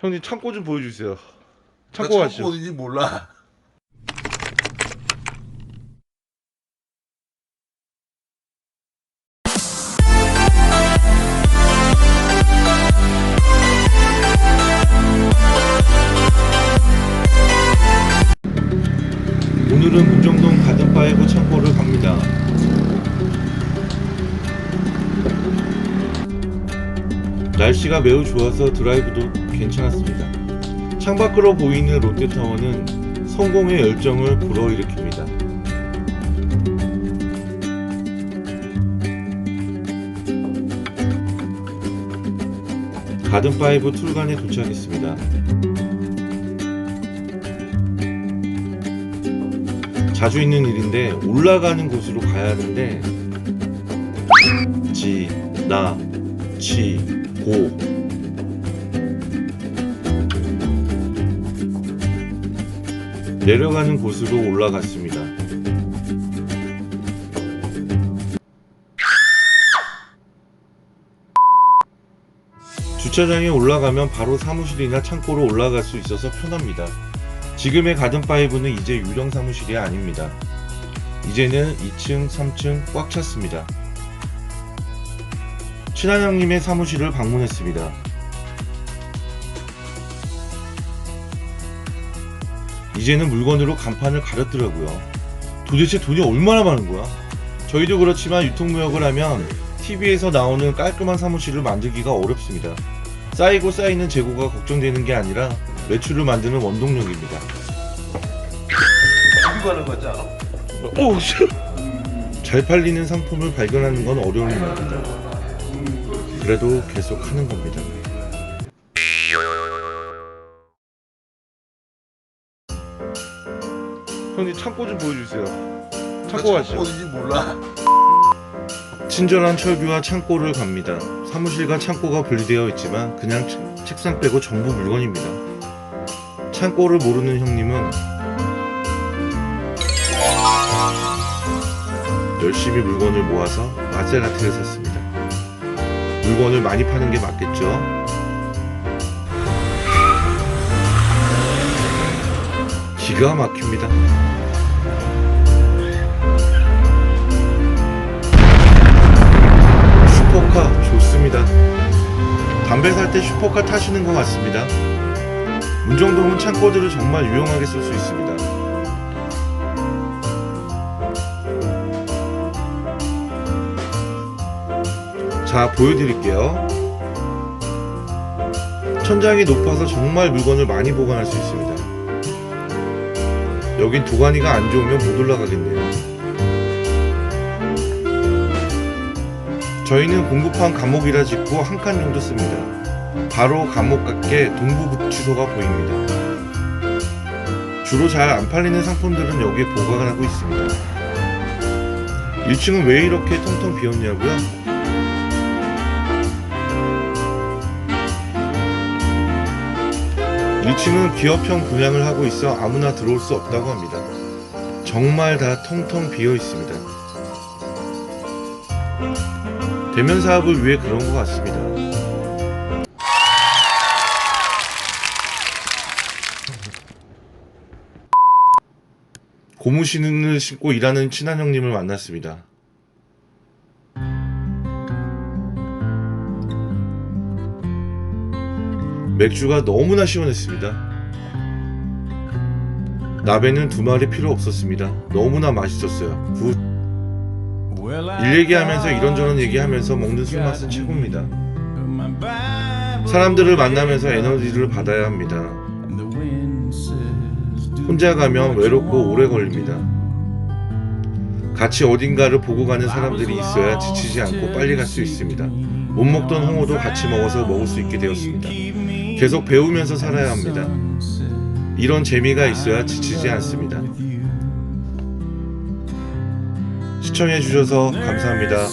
형님 창고 좀 보여주세요. 나 창고 창고 가시죠. 어딘지 몰라. 오늘은 문정동 가든파이브 창고를 갑니다. 날씨가 매우 좋아서 드라이브도 괜찮았습니다. 창밖으로 보이는 롯데타워는 성공의 열정을 불어일으킵니다. 가든파이브 툴간에 도착했습니다. 자주 있는 일인데 올라가는 곳으로 가야 하는데 지, 나, 치, 고 내려가는 곳으로 올라갔습니다. 주차장에 올라가면 바로 사무실이나 창고로 올라갈 수 있어서 편합니다. 지금의 가든파이브는 이제 유령 사무실이 아닙니다. 이제는 2층, 3층 꽉 찼습니다. 친한 형님의 사무실을 방문했습니다. 이제는 물건으로 간판을 가렸더라고요. 도대체 돈이 얼마나 많은 거야? 저희도 그렇지만 유통무역을 하면 TV에서 나오는 깔끔한 사무실을 만들기가 어렵습니다. 쌓이고 쌓이는 재고가 걱정되는 게 아니라 매출을 만드는 원동력입니다. 가는 거지 않아? 오, 씨. 잘 팔리는 상품을 발견하는 건 어려운 일입니다. 그래도 계속 하는 겁니다. 형님 창고 좀 보여주세요. 나 창고 가시죠. 어딘지 몰라. 친절한 철규와 창고를 갑니다. 사무실과 창고가 분리되어 있지만 그냥 책- 책상 빼고 전부 물건입니다. 창고를 모르는 형님은 열심히 물건을 모아서 마세라티를 샀습니다. 물건을 많이 파는 게 맞겠죠? 기가 막힙니다. 슈퍼카 좋습니다. 담배 살 때 슈퍼카 타시는 것 같습니다. 문정동은 창고들을 정말 유용하게 쓸 수 있습니다. 자, 보여드릴게요. 천장이 높아서 정말 물건을 많이 보관할 수 있습니다. 여긴 도가니가 안 좋으면 못 올라가겠네요. 저희는 공급한 감옥이라 짓고 한 칸 정도 씁니다. 바로 감옥 같게 동부구치소가 보입니다. 주로 잘 안 팔리는 상품들은 여기에 보관하고 있습니다. 1층은 왜 이렇게 텅텅 비었냐고요? 1층은 기업형 분양을 하고 있어 아무나 들어올 수 없다고 합니다. 정말 다 텅텅 비어 있습니다. 대면 사업을 위해 그런 것 같습니다. 고무신을 신고 일하는 친한 형님을 만났습니다. 맥주가 너무나 시원했습니다. 나베는 두 마리 필요 없었습니다. 너무나 맛있었어요. 굿. 일 얘기하면서 이런저런 얘기하면서 먹는 술 맛은 최고입니다. 사람들을 만나면서 에너지를 받아야 합니다. 혼자 가면 외롭고 오래 걸립니다. 같이 어딘가를 보고 가는 사람들이 있어야 지치지 않고 빨리 갈 수 있습니다. 못 먹던 홍어도 같이 먹어서 먹을 수 있게 되었습니다. 계속 배우면서 살아야 합니다. 이런 재미가 있어야 지치지 않습니다. 시청해 주셔서 감사합니다.